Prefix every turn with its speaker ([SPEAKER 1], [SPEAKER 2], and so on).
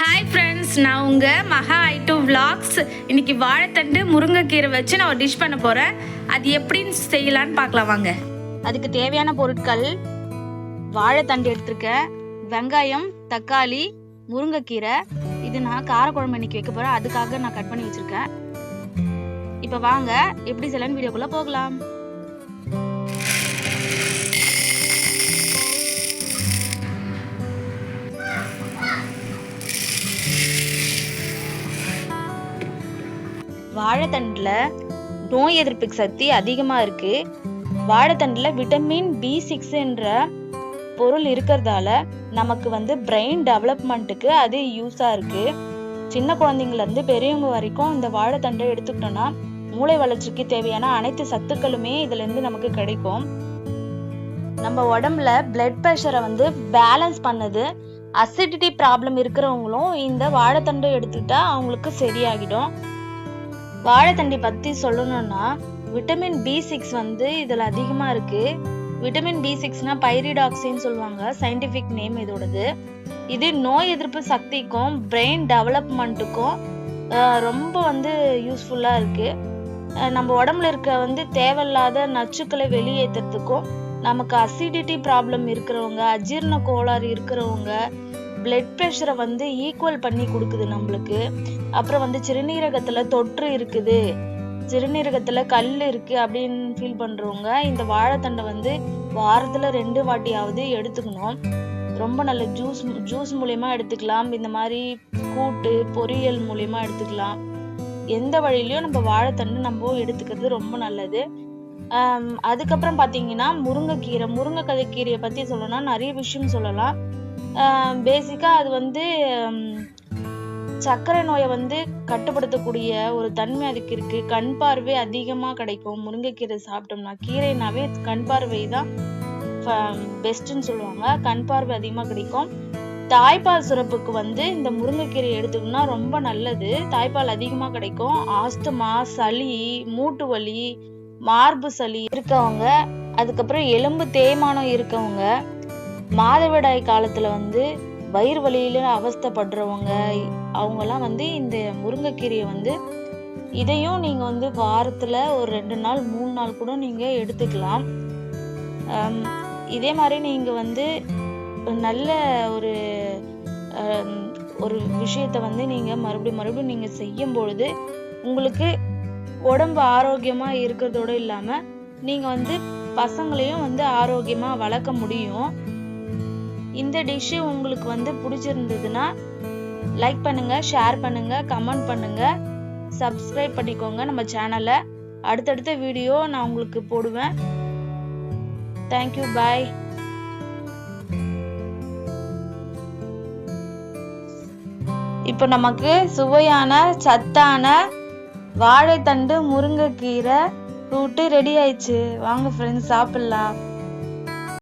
[SPEAKER 1] Hi friends நான் உங்கள் மகா ஐ டூ vlogs. இன்னைக்கு வாழைத்தண்டு முருங்கைக்கீரை வச்சு நான் ஒரு டிஷ் பண்ண போகிறேன் அது எப்படின்னு செய்யலான்னு பார்க்கலாம் வாங்க. அதுக்கு தேவையான பொருட்கள் வாழைத்தண்டு எடுத்திருக்கேன். வெங்காயம் தக்காளி முருங்கைக்கீரை. இது நான் காரக்குழம்பு இன்னைக்கு வைக்க போகிறேன் அதுக்காக நான் கட் பண்ணி வச்சுருக்கேன். இப்போ வாங்க எப்படி செய்யலான்னு வீடியோக்குள்ளே போகலாம். வாழைத்தண்டில் நோய் எதிர்ப்பு சக்தி அதிகமாக இருக்குது வாழைத்தண்டில் விட்டமின் பி சிக்ஸ்ன்ற பொருள் இருக்கிறதால நமக்கு வந்து பிரெயின் டெவலப்மெண்ட்டுக்கு அது யூஸாக இருக்குது சின்ன குழந்தைங்கள்லேருந்து பெரியவங்க வரைக்கும் இந்த வாழைத்தண்டை எடுத்துக்கிட்டோன்னா மூளை வளர்ச்சிக்கு தேவையான அனைத்து சத்துக்களுமே இதுலேருந்து நமக்கு கிடைக்கும். நம்ம உடம்புல பிளட் ப்ரெஷரை வந்து பேலன்ஸ் பண்ணுது. அசிடிட்டி ப்ராப்ளம் இருக்கிறவங்களும் இந்த வாழைத்தண்டை எடுத்துக்கிட்டா அவங்களுக்கு சரியாகிடும். வாழைத்தண்டி பற்றி சொல்லணும்னா விட்டமின் பி சிக்ஸ் வந்து இதில் அதிகமாக இருக்குது விட்டமின் பி சிக்ஸ்னா பைரிடாக்சின்னு சொல்லுவாங்க சயின்டிஃபிக் நேம் இதோடது. இது நோய் எதிர்ப்பு சக்திக்கும் பிரெயின் டெவலப்மெண்ட்டுக்கும் ரொம்ப வந்து யூஸ்ஃபுல்லாக இருக்குது நம்ம உடம்புல இருக்க வந்து தேவையில்லாத நச்சுக்களை வெளியேற்றுறதுக்கும் நமக்கு அசிடிட்டி ப்ராப்ளம் இருக்கிறவங்க அஜீரண கோளாறு இருக்கிறவங்க பிளட் ப்ரெஷரை வந்து ஈக்குவல் பண்ணி கொடுக்குது நம்மளுக்கு. அப்புறம் வந்து சிறுநீரகத்தில் தொற்று இருக்குது. சிறுநீரகத்தில் கல் இருக்கு அப்படின்னு ஃபீல் பண்ணுறவங்க இந்த வாழைத்தண்டை வந்து வாரத்தில் ரெண்டு வாட்டியாவது எடுத்துக்கணும். ரொம்ப நல்ல ஜூஸ் ஜூஸ் மூலயமா எடுத்துக்கலாம். இந்த மாதிரி கூட்டு பொரியல் மூலயமா எடுத்துக்கலாம். எந்த வழியிலையும் நம்ம வாழைத்தண்டு நம்ம எடுத்துக்கிறது ரொம்ப நல்லது. அதுக்கப்புறம் பார்த்தீங்கன்னா முருங்கைக்கீரை முருங்கைக்கதை கீரையை பற்றி சொல்லணும்னா நிறைய விஷயம் சொல்லலாம். பேசிக்காக அது வந்து சர்க்கரை நோயை வந்து கட்டுப்படுத்தக்கூடிய ஒரு தன்மை அதுக்கு இருக்கு. கண் பார்வை அதிகமாக கிடைக்கும். முருங்கைக்கீரை சாப்பிட்டோம்னா கீரைனாவே கண் பார்வை தான் பெஸ்ட்னு சொல்லுவாங்க. கண் பார்வை அதிகமாக கிடைக்கும். தாய்ப்பால் சுரப்புக்கு வந்து இந்த முருங்கைக்கீரை எடுத்துக்கணும்னா ரொம்ப நல்லது. தாய்ப்பால் அதிகமாக கிடைக்கும். ஆஸ்துமா சளி மூட்டு வலி மார்பு சளி இருக்கவங்க அதுக்கப்புறம் எலும்பு தேய்மானம் இருக்கவங்க மாதவிடாய் காலத்துல வந்து வயிறு வலியில அவஸ்தைப்படுறவங்க அவங்கெல்லாம் வந்து இந்த முருங்கைக்கீரையை வந்து இதையும் நீங்க வந்து வாரத்துல ஒரு ரெண்டு நாள் மூணு நாள் கூட நீங்க எடுத்துக்கலாம். இதே மாதிரி நீங்க வந்து நல்ல ஒரு ஒரு விஷயத்த வந்து நீங்க மறுபடியும் மறுபடியும் நீங்க செய்யும் பொழுது உங்களுக்கு உடம்பு ஆரோக்கியமா இருக்கிறதோட இல்லாம நீங்க வந்து பசங்களையும் வந்து ஆரோக்கியமா வளர்க்க முடியும். இந்த டிஷ்ஷு உங்களுக்கு வந்து பிடிச்சிருந்ததுன்னா லைக் பண்ணுங்கள் ஷேர் பண்ணுங்கள் கமெண்ட் பண்ணுங்கள் சப்ஸ்கிரைப் பண்ணிக்கோங்க நம்ம சேனலை அடுத்தடுத்த வீடியோ நான் உங்களுக்கு போடுவேன். தேங்க்யூ பாய் இப்போ நமக்கு சுவையான சத்தான வாழைத்தண்டு முருங்கைக்கீரை கூட்டு ரெடி ஆயிடுச்சு. வாங்க ஃப்ரெண்ட்ஸ் சாப்பிட்லாம்.